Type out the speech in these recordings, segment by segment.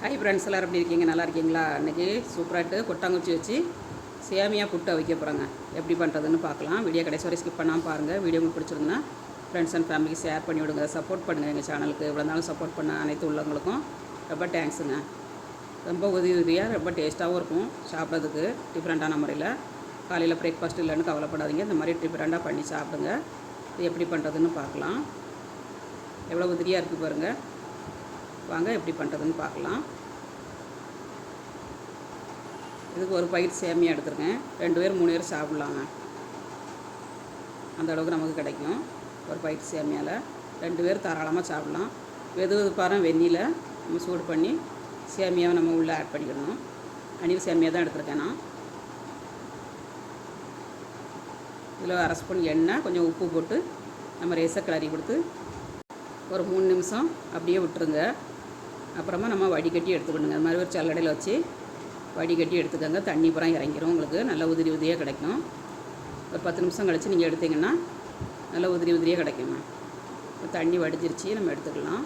Hi friends எல்லோரும் எப்படி இருக்கீங்க? நல்லா இருக்கீங்களா? இன்றைக்கி சூப்பராகிட்டு கொட்டாங்குச்சி வச்சு சேமியா புட்டை வைக்க போகிறாங்க எப்படி பண்ணுறதுன்னு பார்க்கலாம். வீடியோ கடைசி வரை ஸ்கிப் பண்ணாமல் பாருங்கள் வீடியோ உங்களுக்கு பிடிச்சிருந்தா ஃப்ரெண்ட்ஸ் அண்ட் ஃபேமிலிக்கு ஷேர் பண்ணி விடுங்க. சப்போர்ட் பண்ணுங்கள் எங்கள் சேனலுக்கு இவ்வளோ நாளும் சப்போர்ட் பண்ண அனைத்து உள்ளவங்களுக்கும் ரொம்ப தேங்க்ஸுங்க ரொம்ப உதவி உதவியாக ரொம்ப டேஸ்ட்டாகவும் இருக்கும் சாப்பிட்றதுக்கு. டிஃப்ரெண்ட்டான முறையில். காலையில் பிரேக்ஃபாஸ்ட் இல்லைன்னு கவலைப்படாதீங்க. இந்த மாதிரி டிஃப்ரெண்ட்டாக பண்ணி சாப்பிடுங்க. இது எப்படி பண்ணுறதுன்னு பார்க்கலாம். எவ்வளோ உதிரியாக இருக்குது பாருங்கள் வாங்க எப்படி பண்ணுறதுன்னு பார்க்கலாம். இதுக்கு ஒரு பயிர் சேமியா எடுத்துருக்கேன். ரெண்டு பேர் மூணு பேர் சாப்பிட்லாங்க. அந்த அளவுக்கு நமக்கு கிடைக்கும். ஒரு பயிர் சேமியாவில் ரெண்டு பேர் தாராளமாக சாப்பிட்லாம். வெது வெதுப்பாரம் வெந்நியில் நம்ம சூடு பண்ணி சேமியாவை நம்ம உள்ளே ஆட் பண்ணிக்கணும். அணில் சேமியா தான் எடுத்துருக்கேன் நான். இதில் அரை ஸ்பூன் எண்ணெய் கொஞ்சம் உப்பு போட்டு நம்ம ரேசை கிளறி கொடுத்து ஒரு மூணு நிமிஷம் அப்படியே விட்டுருங்க. அப்புறமா நம்ம வடிகட்டி எடுத்துக்கணுங்க. அது மாதிரி ஒரு சல்லடையில் வச்சு வடிகட்டி எடுத்துக்கோங்க. தண்ணி புறம் இறங்கிரும் உங்களுக்கு. நல்ல உதிரி உதிரியாக கிடைக்கும். ஒரு பத்து நிமிஷம் கழித்து நீங்கள் எடுத்தீங்கன்னா நல்ல உதிரி உதிரியாக கிடைக்குங்க. இப்போ தண்ணி வடிச்சிருச்சு நம்ம எடுத்துக்கலாம்.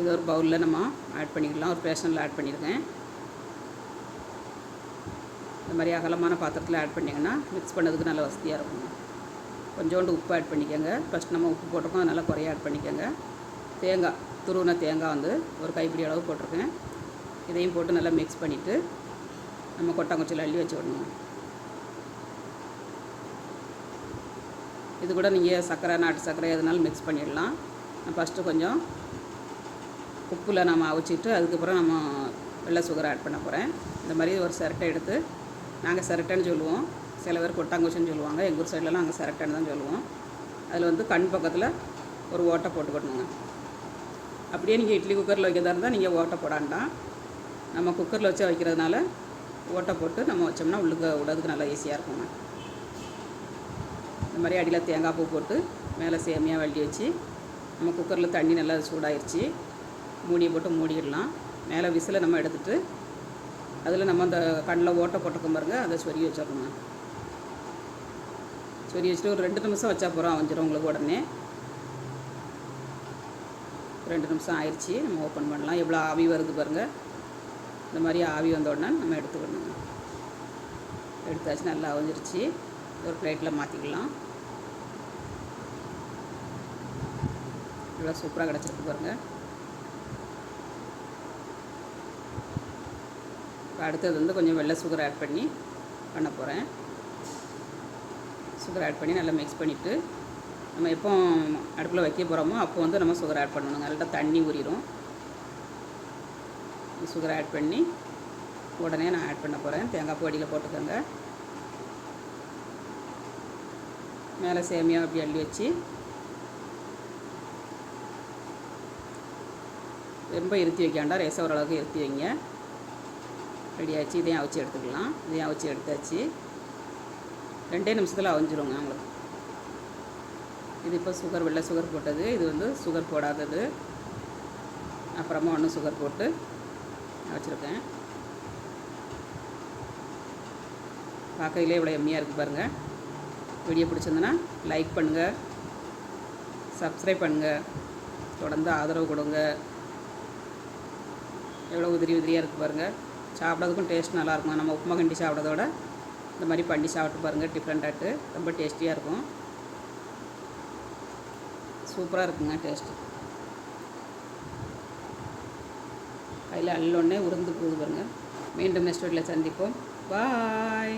இது ஒரு பவுலில் நம்ம ஆட் பண்ணிக்கலாம். ஒரு பேஷனில் ஆட் பண்ணியிருக்கேன். இந்த மாதிரி அகலமான பாத்திரத்தில் ஆட் பண்ணிங்கன்னா மிக்ஸ் பண்ணதுக்கு நல்ல வசதியாக இருக்கும் கொஞ்சோண்டு உப்பு ஆட் பண்ணிக்கோங்க. ஃபஸ்ட் நம்ம உப்பு போட்டிருக்கோம். அதனால் குறைய ஆட் பண்ணிக்கோங்க. தேங்காய் துருவின தேங்காய் வந்து ஒரு கைப்பிடி அளவு போட்டிருக்கேன். இதையும் போட்டு நல்லா மிக்ஸ் பண்ணிவிட்டு நம்ம கொட்டாங்குச்சியில் அள்ளி வச்சு விடணும் இது கூட நீங்கள் சர்க்கரை நாட்டு சர்க்கரை எதுனாலும் மிக்ஸ் பண்ணிடலாம். நான் ஃபஸ்ட்டு கொஞ்சம் உப்பில் நம்ம அவிச்சிட்டு அதுக்கப்புறம் நம்ம வெள்ளை சுகர் ஆட் பண்ண போகிறேன் இந்த மாதிரி ஒரு சிரட்டை எடுத்து நாங்கள் சிரட்டைன்னு சொல்லுவோம். சில பேர் கொட்டாங்குச்சின்னு சொல்லுவாங்க. எங்கள் ஊர் சைட்லலாம் நாங்கள் சிரட்டைன்னு தான் சொல்லுவோம். அதில் வந்து கண் பக்கத்தில் ஒரு ஓட்டை போட்டுக்கணுங்க அப்படியே நீங்கள் இட்லி குக்கரில் வைக்கிறதா இருந்தால் நீங்கள் ஓட்டை போடாண்டாம் நம்ம குக்கரில் வச்சு வைக்கிறதுனால ஓட்டை போட்டு நம்ம வச்சோம்னா உள்ளுக்கு விடுறதுக்கு நல்லா ஈஸியாக இருக்குங்க. இந்த மாதிரி அடியில் தேங்காய் பூ போட்டு மேலே சேமியாக வள்ளி வச்சு நம்ம குக்கரில் தண்ணி நல்லா சூடாயிருச்சு. மூடியை போட்டு மூடிடலாம். மேலே விசிலை நம்ம எடுத்துகிட்டு அதில் நம்ம அந்த கண்ணில் ஓட்டை போட்டிருக்கோம் பாருங்க அதை சொருகி வச்சிடணுங்க. சொருகி வச்சுட்டு ஒரு ரெண்டு நிமிஷம் வச்சா போகிறோம் அவஞ்சிரும் உங்களுக்கு உடனே. ரெண்டு நிமிஷம் ஆயிடுச்சு நம்ம ஓப்பன் பண்ணலாம். எவ்வளோ ஆவி வருது பாருங்கள் இந்த மாதிரி ஆவி வந்த உடனே நம்ம எடுத்துக்கணுங்க எடுத்தாச்சு நல்லா அவஞ்சிருச்சு. ஒரு பிளேட்டில் மாற்றிக்கலாம் இவ்வளோ சூப்பராக கிடச்சிருக்கு பாருங்கள் இப்போ அடுத்தது வந்து கொஞ்சம் வெள்ளை சுகர் ஆட் பண்ணி பண்ண போகிறேன் சுகர் ஆட் பண்ணி நல்லா மிக்ஸ் பண்ணிவிட்டு நம்ம எப்போ அடுப்பில் வைக்க போகிறோமோ அப்போ வந்து நம்ம சுகர் ஆட் பண்ணணுங்க நல்லா தண்ணி ஊறிடும் சுகர் ஆட் பண்ணி உடனே நான் ஆட் பண்ண போகிறேன் தேங்காய் பொடியில் போட்டுக்கோங்க. மேலே சேமியா அப்படி அள்ளி வச்சு ரொம்ப இருத்தி வைக்க வேண்டாம். ரேச ஓரளவுக்கு இருத்தி வைங்க. ரெடி ஆச்சு இதையும் அவிச்சு எடுத்துக்கலாம். இதையும் அவிச்சு எடுத்தாச்சு. ரெண்டே நிமிஷத்தில் அவிஞ்சிருங்க உங்களுக்கு இது இப்போ சுகர் வெள்ளை சுகர் போட்டது. இது வந்து சுகர் போடாதது. அப்புறமா ஒன்று சுகர் போட்டு வச்சுருக்கேன். பார்க்கையிலே இவ்வளோ எம்மியாக இருக்குது பாருங்கள் வீடியோ பிடிச்சிருந்தனா லைக் பண்ணுங்கள் சப்ஸ்கிரைப் பண்ணுங்கள் தொடர்ந்து ஆதரவு கொடுங்க. எவ்வளோ உதிரி உதிரியாக இருக்குது பாருங்கள் சாப்பிட்றதுக்கும் டேஸ்ட் நல்லாயிருக்கும் நம்ம உப்புமா கண்டி சாப்பிட்றதோட இந்த மாதிரி பண்ணி சாப்பிட்டு பாருங்கள் டிஃப்ரெண்ட்டாகிட்டு ரொம்ப டேஸ்டியாக இருக்கும். சூப்பராக இருக்குங்க டேஸ்ட்டு கையில் அள்ளொன்னே உருந்து போகுது பாருங்கள் மீண்டும் நெக்ஸ்ட் வீட்டில் சந்திப்போம். பாய்